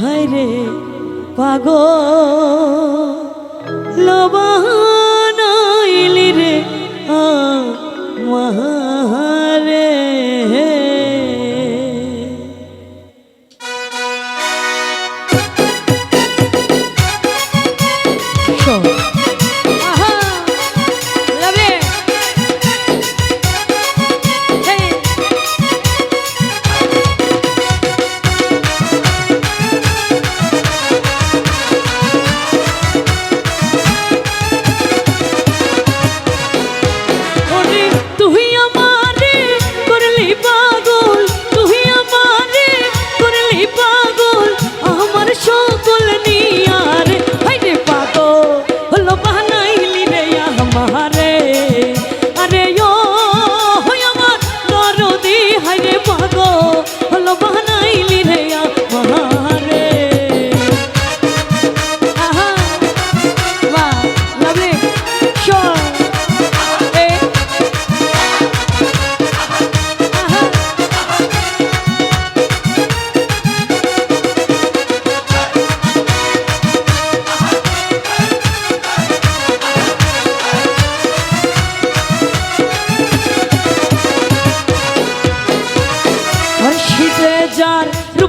হরে পাগো লবা নাইলি রে আ মহা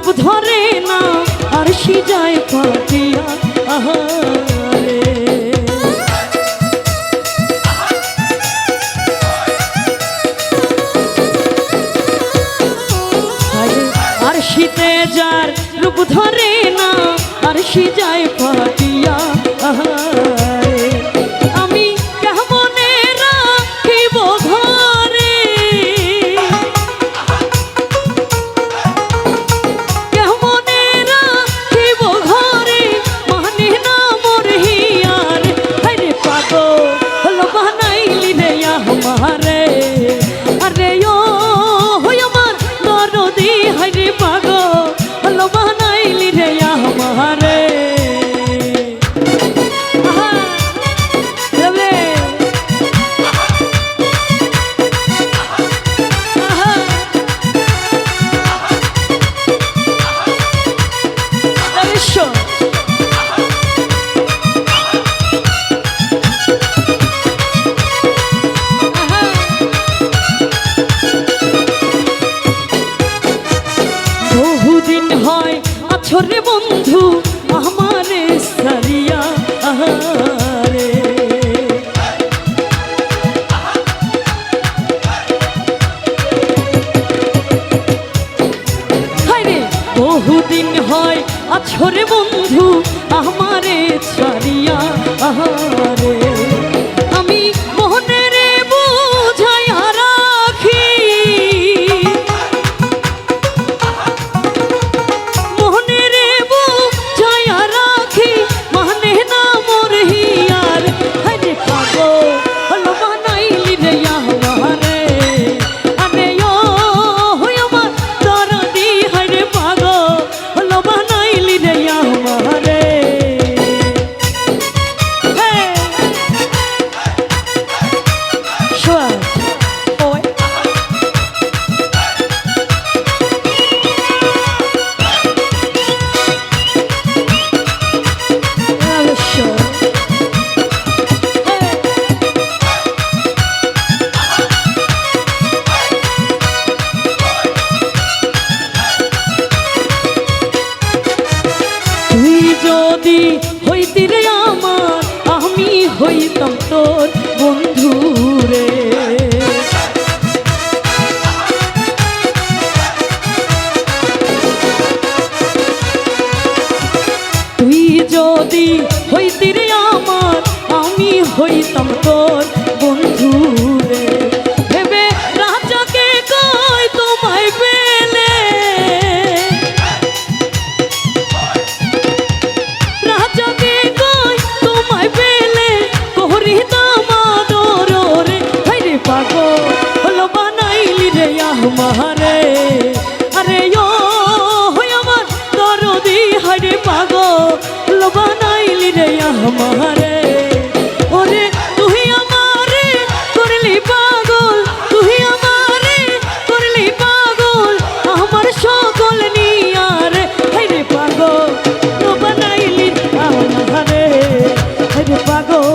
রূপ ধরে না, আর সি যায় পাতিয়া আহারে। আর শীতে যার রূপ ধরে না, আর সি যায় দুদিন হয় আছরে বন্ধু আমারে সারিয়া আহারে বহুদিন হয় আছরে বন্ধু হইতি আমার আমি হইতাম তোর বন্ধু রে। তুই যদি হইতি আমার আমি হইতাম তোর তোমারে আরে ও হয় আমার দরদি হারে পাগ লোবা নাইলি রে আমারে ওরে তুই আমারে করলি পাগল, তুই আমারে করলি পাগল, আমার সকল নিয়ারে হাইরে পাগল, লোবা নাইলি আমারে হাইরে পাগল।